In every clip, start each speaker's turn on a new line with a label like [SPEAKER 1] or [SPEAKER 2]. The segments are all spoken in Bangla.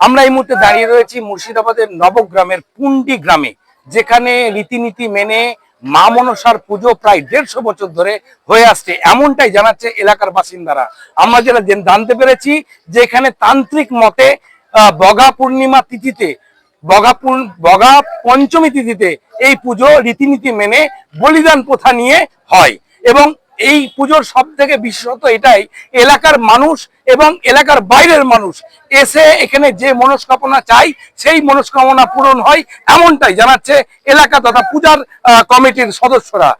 [SPEAKER 1] আমরা এই মুহূর্তে দাঁড়িয়ে রয়েছি মুর্শিদাবাদের নবগ্রামের পুন্ডি গ্রামে, যেখানে রীতিনীতি মেনে মা মনসার পুজো প্রায় দেড়শো বছর ধরে হয়ে আসছে। এমনটাই জানাচ্ছে এলাকার বাসিন্দারা। আমরা যেটা জানতে পেরেছি যে এখানে তান্ত্রিক মতে বগা পূর্ণিমা তিথিতে, বগা বগা পঞ্চমী তিথিতে এই পুজো রীতিনীতি মেনে বলিদান প্রথা নিয়ে হয়। এবং এই পুজোর সব থেকে বিশেষত এটাই, এলাকার মানুষ এবং এলাকার বাইরের মানুষ এসে এখানে যে মনস্কামনা চাই, সেই মনস্কামনা পূরণ হয় এমনটাই জানাচ্ছে এলাকা তথা পূজার কমিটির সদস্যরা।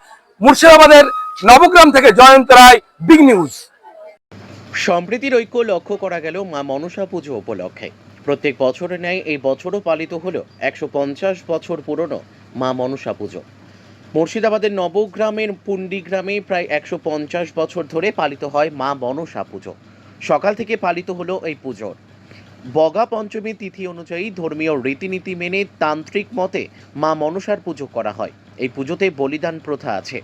[SPEAKER 1] মুর্শিদাবাদের নবগ্রাম থেকে জয়ন্ত রায় বিগ নিউজ
[SPEAKER 2] সম্প্রীতির ঐক্য লক্ষ্য করা গেল মা মনসা পুজো উপলক্ষে। প্রত্যেক বছরের ন্যায় এই বছরও পালিত হলো একশো বছর পুরনো মা মনসা পুজো। মুর্শিদাবাদের নবগ্রামের পুন্ডি গ্রামে প্রায় একশো পঞ্চাশ বছর ধরে পালিত হয় মা মনসা পুজো। সকাল থেকে পালিত হলো এই পুজোর বগা পঞ্চমী তিথি অনুযায়ী ধর্মীয় রীতিনীতি মেনে তান্ত্রিক মতে মা মনসার পুজো করা হয়। এই পুজোতে বলিদান প্রথা আছে।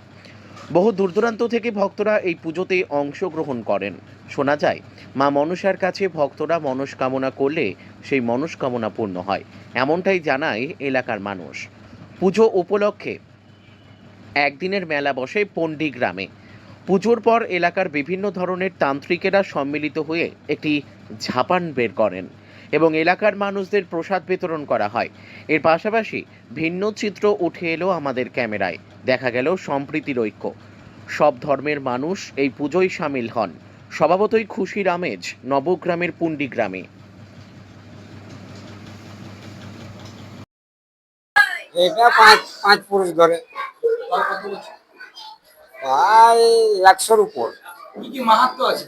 [SPEAKER 2] বহু দূরদূরান্ত থেকে ভক্তরা এই পুজোতে অংশগ্রহণ করেন। শোনা যায়, মা মনসার কাছে ভক্তরা মনস্কামনা করলে সেই মনস্কামনা পূর্ণ হয়। এমনটাই জানায় এলাকার মানুষ। পুজো উপলক্ষে একদিনের মেলা বসে পন্ডি গ্রামে পুজোর পর এলাকার বিভিন্ন ধরনের তান্ত্রিকেরা সম্মিলিত হয়ে একটি ঝাপান বের করেন এবং এলাকার মানুষদের প্রসাদ বিতরণ করা হয়। এর পাশাপাশি ভিন্ন চিত্র উঠে এলো আমাদের ক্যামেরায়। দেখা গেল সম্প্রীতির ঐক্য। সব ধর্মের মানুষ এই পুজোয় সামিল হন। স্বভাবতই খুশির আমেজ নবগ্রামের পুন্ডি গ্রামে
[SPEAKER 3] এটা পাঁচ পাঁচ পুরুষ ধরে। প্রায় একশোর উপর।
[SPEAKER 1] কি কি মাহাত্ম আছে?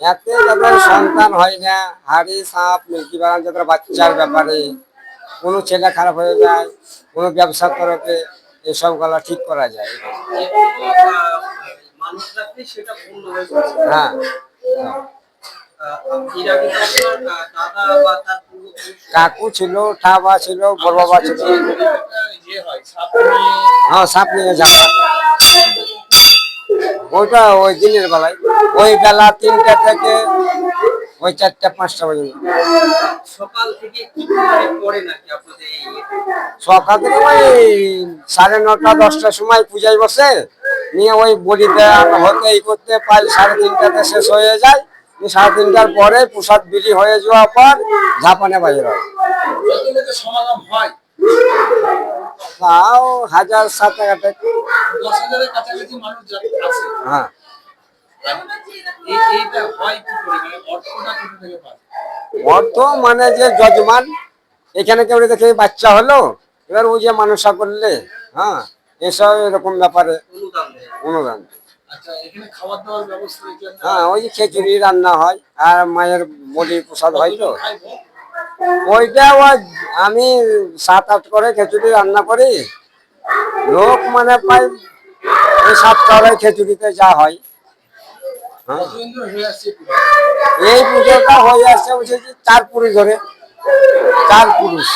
[SPEAKER 3] এতে যাদের সন্তান হয় না হাড়ি সাপ মিল্কি বাগান যাদের বাচ্চার ব্যাপারে কোনো ছেলে খারাপ হয়ে যায় কোনো ব্যবসা করতে এসব গলা ঠিক করা যায়।
[SPEAKER 4] মানুষ রাখলে সেটা পূর্ণ হয়ে
[SPEAKER 3] কাকু ছিল ঠাবা ছিল বড় বাবা ছিল।
[SPEAKER 4] ইয়ে হয় সাপ নিয়ে
[SPEAKER 3] যাওয়া। ওইটা ওই দিনের বেলায়। ওই বেলা তিনটা থেকে ওই চারটা পাঁচটা পর্যন্ত।
[SPEAKER 4] সকাল থেকে?
[SPEAKER 3] সকাল থেকে ওই সাড়ে নটা দশটার সময় পূজায় বসে নিয়ে ওই বলিতে হতে এই করতে প্রায় সাড়ে তিনটাতে শেষ হয়ে যায়। সাড়ে তিনটার পরে প্রসাদ বিলি হয়ে যাওয়ার পর ঝাপানে বাজার হয়।
[SPEAKER 4] সমাগম হয়।
[SPEAKER 3] তাও হাজার সাত টাকা
[SPEAKER 4] দশ হাজারের কাছাকাছি মানুষ আছে।
[SPEAKER 3] হ্যাঁ।
[SPEAKER 4] মানে
[SPEAKER 3] অর্থ মানে যে যজমান এখানে কেউ দেখে বাচ্চা হলো এবার ওই যে মানুষা করলে হ্যাঁ এসব এরকম ব্যাপারে
[SPEAKER 4] অনুদান। আচ্ছা
[SPEAKER 3] হ্যাঁ ওই যে খিচুড়ি রান্না হয় আর মায়ের বলি প্রসাদ হয় তো। ওইটা ওই আমি সাত আট করে খিচুড়ি রান্না করি। লোক মানে প্রায় ওই সাতটা খিচুড়িতে যা হয়। হ্যাঁ? এই পুজোটা হয়ে আসছে বলছে যে চার পুরুষ ধরে। চার পুরুষ।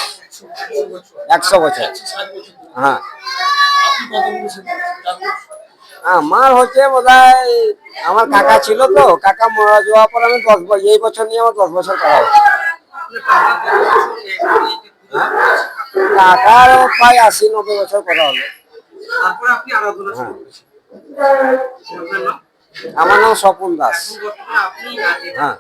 [SPEAKER 4] একশো বছর।
[SPEAKER 3] হ্যাঁ। আমার হচ্ছে বোধ আমার কাকা ছিল তো কাকা মারা যাওয়ার পর আমি দশ বছর এই বছর নিয়ে আমার দশ বছর করা হচ্ছে কাকার প্রায় আশি নব্বই বছর করা হলো।
[SPEAKER 4] নাম?
[SPEAKER 3] আমার নাম স্বপন দাস। হ্যাঁ।